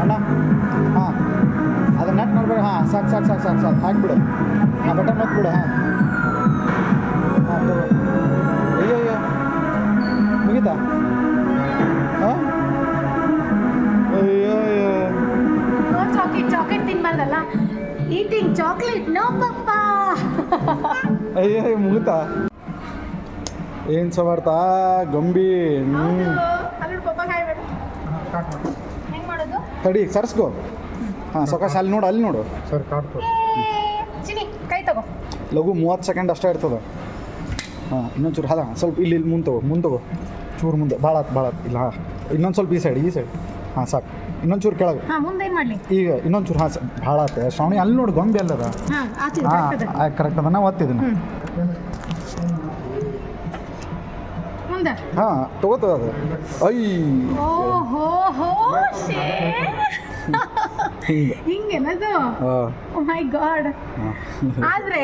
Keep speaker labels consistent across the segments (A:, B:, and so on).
A: ಅಣ್ಣ? ಹಾಂ. ಅದು ನೆಟ್ ನೋಡ್ಬೇಡ ಹಾಂ. ಸಾಕು ಸಾಕು ಸಾಕು ಸಾಕು ಸಾಕು. ಹಾಕ್ಬಿಡು ಹಾಂ ಬಟನ್ ಹಾಕ್ಬಿಡು ಹಾಂ. ಹಾಂ ಅಯ್ಯೋ ಅಯ್ಯೋ. ಮುಗೀತಾ? ಹಾಂ? ಅಯ್ಯೋ ಅಯ್ಯೋ.
B: ಚಾಕ್ಲೇಟ್ ಚಾಕ್ಲೇಟ್ ತಿನ್ಬಾರ್ದಲ್ಲ? ಈಟಿಂಗ್ ಚಾಕ್ಲೇಟ್ ನೋ ಪಪ್ಪ.
A: ಅಯ್ಯೋ ಮುಗಿತಾ? ಏನು ಸವಾರ್ತಾ ಗೊಂಬಿ ಹ್ಞೂ
B: ಮಾಡೋದು
A: ತಡಿ ಸರ್ಸ್ಕೋ. ಹಾಂ ಸೊಕಾಶ ಅಲ್ಲಿ ನೋಡು ಅಲ್ಲಿ ನೋಡು.
C: ಸರ್ ಕಾರ್ಡ್
B: ಚಿನಿ ಕೈ ತಗೋ.
A: ಲಘು ಮೂವತ್ತು ಸೆಕೆಂಡ್ ಅಷ್ಟೇ ಇರ್ತದೆ. ಹಾಂ ಇನ್ನೊಂದು ಚೂರು ಹಾ ಸ್ವಲ್ಪ ಇಲ್ಲಿ ಇಲ್ಲಿ ಮುಂದೆ ತಗೋ ಮುಂದೆ ತಗೋ. ಚೂರು ಮುಂದೆ ಭಾಳ ಆತ್ ಭಾಳ ಆತ್. ಇಲ್ಲ ಹಾಂ. ಇನ್ನೊಂದು ಸ್ವಲ್ಪ ಈ ಸೈಡ್ ಈ ಸೈಡ್ ಹಾಂ ಸಾಕು. ಇನ್ನೊಂದು ಚೂರು ಕೆಳಗೆ.
B: ಹಾ ಮುಂದೆ ಏನ್ ಮಾಡ್ಲಿ?
A: ಈಗ ಇನ್ನೊಂದು ಚೂರು ಹಾಂ ಭಾಳ ಆತ. ಶ್ರಾವಣಿ ಅಲ್ಲಿ ನೋಡು ಗೊಂಬೆ ಅಲ್ಲದ.
B: ಹಾ ಆತಿದೆ
A: ಹಾಂ ಕರೆಕ್ಟ್ ಅದ. ನಾವು ಒತ್ತಿದ್ದೀನಿ
B: ಹ್ಮ್ ಮುಂದೆ
A: ಹಾಂ ತಗೋತದ ಅದು. ಐ.
B: ಓ ಹೋ ಶೇ. ಹಿಂಗೇನದು? ಮೈ ಗಾಡ್
A: ಹಾಂ.
B: ಆದ್ರೆ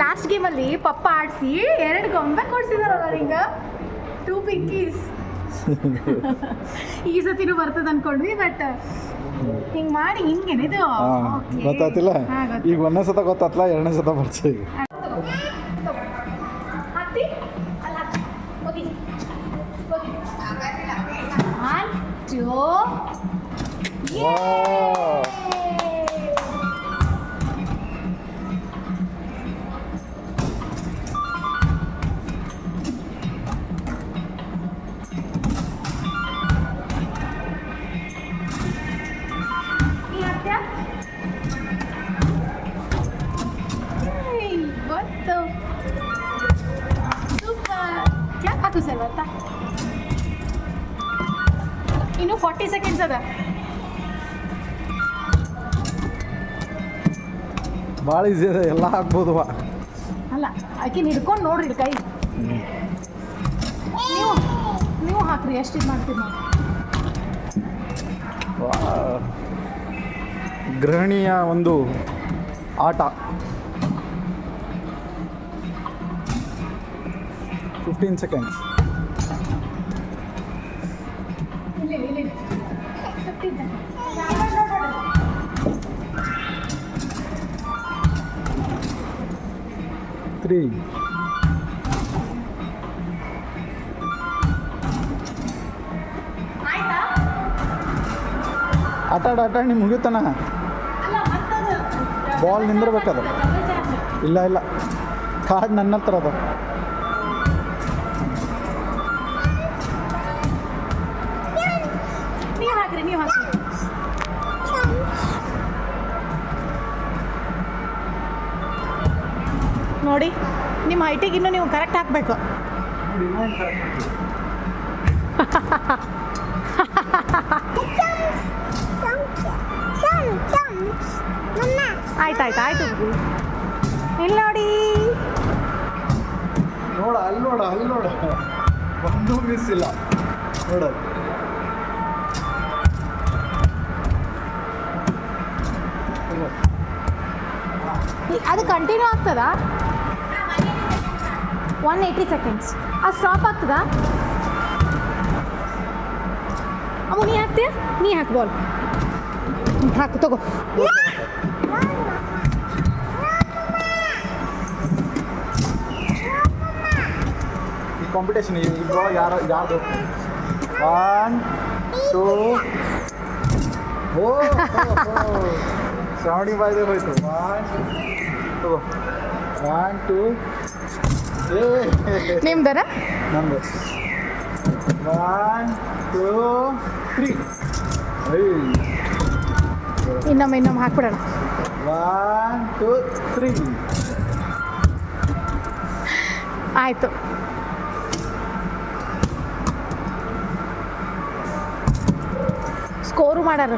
B: ಲಾಸ್ಟ್ ಗೇಮ್ ಅಲ್ಲಿ ಪಪ್ಪ ಆಡಿಸಿ ಎರಡು ಗೊಂಬೆ ಕೊಡ್ಸಿದಾರಲ್ಲ ಹಿಂಗ ಟೂ ಪಿಂಕೀಸ್ ಈ ಸತಿನೂ ಬರ್ತದ ಅನ್ಕೊಂಡ್ವಿ ಬಟ್ ಹಿಂಗ್ ಮಾಡಿ ಹಿಂಗೇನಿದು?
A: ಗೊತ್ತಾತಿಲ್ಲ ಈಗ ಒಂದನೇ ಸತ ಗೊತ್ತಾತ್ಲ ಎರಡನೇ ಸತ ಬರ್ತದೆ
B: ಹೋಗಿ ಒನ್ ಟೂ
A: ವಾವ್.
B: ಈ ಹತ್ಯ ಏಯ್, ಗೊತ್ತು ಸೂಪರ್ ಯಾಕೆ ಹಾಕು ಸರ್ ಗೊತ್ತಾ ಇನ್ನು ಫಾರ್ಟಿ ಸೆಕೆಂಡ್ಸ್ ಅದ.
A: ಭಾಳ ಈಸಿ ಅದ ಎಲ್ಲ ಹಾಕ್ಬೋದು
B: ಅಲ್ಲ ಆಕಿನ ಹಿಡ್ಕೊಂಡು ನೋಡ್ರಿ ಕೈ. ನೀವು ನೀವು ಹಾಕ್ರಿ ಎಷ್ಟು ಇದು ಮಾಡ್ತೀರಿ
A: ಗೃಹಣಿಯ. ಗೃಹಿಣಿಯ ಒಂದು ಆಟ. ಫಿಫ್ಟೀನ್ ಸೆಕೆಂಡ್ಸ್ ತ್ರೀ
B: ಆಟಾಡ
A: ಆಟ ಆಡ ಆಟ ಆಡಿ ಮುಗಿತಾನ ಬಾಲ್ ನಿಂದಿರ್ಬೇಕದು. ಇಲ್ಲ ಇಲ್ಲ. ಕಾರ್ಡ್ ನನ್ನ ಹತ್ರ ಅದ.
B: ನೋಡಿ ನಿಮ್ಮ ಹೈಟಿಗೆ ಇನ್ನೂ ನೀವು ಕರೆಕ್ಟ್ ಹಾಕಬೇಕು. ಆಯ್ತು ಆಯ್ತು ಆಯ್ತು. ಇಲ್ಲಿ ನೋಡಿ.
A: ನೋಡ ಅಲ್ಲಿ ನೋಡ ಅಲ್ಲಿ ನೋಡ. ಒಂದು ಮಿಸ್ ಇಲ್ಲ. ನೋಡ.
B: ಅದು ಕಂಟಿನ್ಯೂ ಆಗ್ತದಾ? ಒನ್ ಏಯ್ಟಿ ಸೆಕೆಂಡ್ಸ್ ಅದು ಸ್ಟಾಪ್ ಆಗ್ತದಾ? ಅವು ನೀ ಹಾಕ್ತೀಯ ನೀ ಹಾಕು ಬಾಲ್ ಹಾಕು, ತಗೋ.
A: ಕಾಂಪಿಟೇಷನ್ ಇದ್ರೊಳಗೆ ಯಾರು ಯಾವುದು ಒನ್ ಟೂ ಓ ಶ್ರಾವಣಿ ಬಾಯ್ದೆ ಹೋಯ್ತು ಒನ್ ಟೂ ಒನ್ ಟೂ
B: ನಿಮ್ದರ
A: ನಮ್ದು. ಒನ್ ಟೂ ತ್ರೀ
B: ಇನ್ನೊಮ್ಮೆ ಇನ್ನೊಮ್ಮೆ ಹಾಕ್ಬಿಡೋಣ.
A: ಒನ್ ಟೂ ತ್ರೀ
B: ಆಯಿತು. ಸ್ಕೋರು ಮಾಡಾರ.